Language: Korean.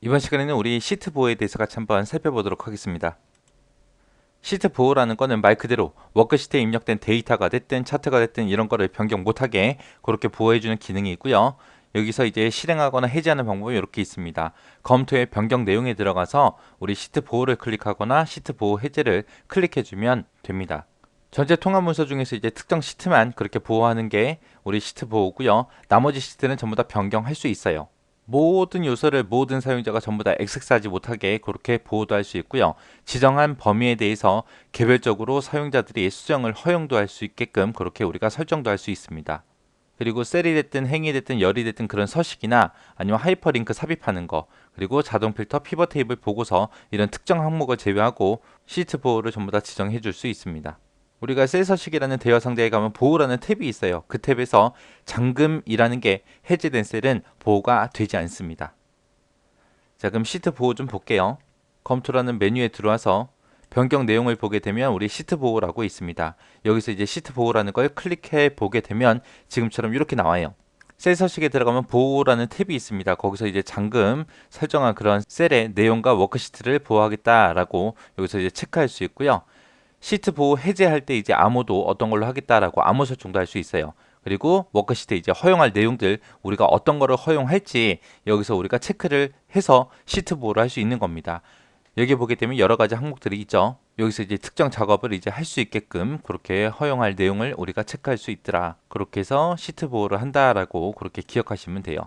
이번 시간에는 우리 시트 보호에 대해서 같이 한번 살펴보도록 하겠습니다. 시트 보호라는 거는 말 그대로 워크시트에 입력된 데이터가 됐든 차트가 됐든 이런 거를 변경 못하게 그렇게 보호해주는 기능이 있고요. 여기서 이제 실행하거나 해제하는 방법이 이렇게 있습니다. 검토의 변경 내용에 들어가서 우리 시트 보호를 클릭하거나 시트 보호 해제를 클릭해주면 됩니다. 전체 통합 문서 중에서 이제 특정 시트만 그렇게 보호하는 게 우리 시트 보호고요. 나머지 시트는 전부 다 변경할 수 있어요. 모든 요소를 모든 사용자가 전부 다 액세스하지 못하게 그렇게 보호도 할 수 있고요. 지정한 범위에 대해서 개별적으로 사용자들이 수정을 허용도 할 수 있게끔 그렇게 우리가 설정도 할 수 있습니다. 그리고 셀이 됐든 행이 됐든 열이 됐든 그런 서식이나 아니면 하이퍼링크 삽입하는 거 그리고 자동 필터 피벗 테이블 보고서 이런 특정 항목을 제외하고 시트 보호를 전부 다 지정해 줄 수 있습니다. 우리가 셀 서식이라는 대화 상자에 가면 보호라는 탭이 있어요. 그 탭에서 잠금이라는 게 해제된 셀은 보호가 되지 않습니다. 자, 그럼 시트 보호 좀 볼게요. 검토라는 메뉴에 들어와서 변경 내용을 보게 되면 우리 시트 보호라고 있습니다. 여기서 이제 시트 보호라는 걸 클릭해 보게 되면 지금처럼 이렇게 나와요. 셀 서식에 들어가면 보호라는 탭이 있습니다. 거기서 이제 잠금 설정한 그런 셀의 내용과 워크시트를 보호하겠다라고 여기서 이제 체크할 수 있고요. 시트 보호 해제할 때 이제 암호도 어떤 걸로 하겠다라고 암호 설정도 할 수 있어요. 그리고 워크시트 이제 허용할 내용들 우리가 어떤 거를 허용할지 여기서 우리가 체크를 해서 시트 보호를 할 수 있는 겁니다. 여기 보게 되면 여러 가지 항목들이 있죠. 여기서 이제 특정 작업을 이제 할 수 있게끔 그렇게 허용할 내용을 우리가 체크할 수 있더라. 그렇게 해서 시트 보호를 한다라고 그렇게 기억하시면 돼요.